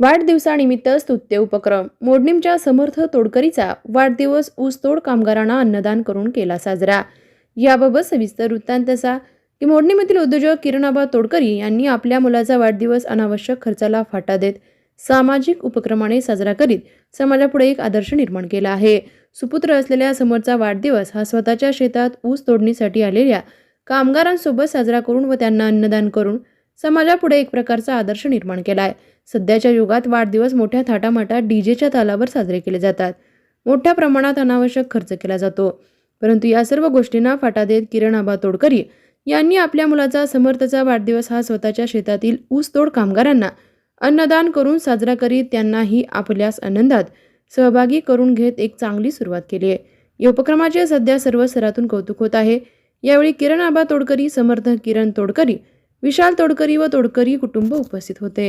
वाढदिवसानिमित्त स्तुत्य उपक्रम. मोडणीमच्या समर्थ तोडकरीचा वाढदिवस ऊसतोड कामगारांना अन्नदान करून केला साजरा. याबाबत सविस्तर वृत्तांत असा की मोडणीमधील उद्योजक किरणाबा तोडकरी यांनी आपल्या मुलाचा वाढदिवस अनावश्यक खर्चाला फाटा देत सामाजिक उपक्रमाने साजरा करीत समाजापुढे एक आदर्श निर्माण केला आहे. सुपुत्र असलेल्या समोरचा वाढदिवस हा स्वतःच्या शेतात ऊस तोडणीसाठी आलेल्या कामगारांसोबत साजरा करून व त्यांना अन्नदान करून समाजापुढे एक प्रकारचा आदर्श निर्माण केला आहे सध्याच्या युगात वाढदिवस मोठ्या थाटामाटात डीजेच्या तालावर साजरे केले जातात. मोठ्या प्रमाणात अनावश्यक खर्च केला जातो. परंतु या सर्व गोष्टींना फाटा देत किरण आबा तोडकरी यांनी आपल्या मुलाचा समर्थचा वाढदिवस हा स्वतःच्या शेतातील ऊसतोड कामगारांना अन्नदान करून साजरा करीत त्यांनाही आपल्यास आनंदात सहभागी करून घेत एक चांगली सुरुवात केली आहे. या उपक्रमाचे सध्या सर्व स्तरातून कौतुक होत आहे. यावेळी किरण आबा तोडकरी समर्थ किरण तोडकरी विशाल तोडकरी व तोडकरी कुटुंब उपस्थित होते.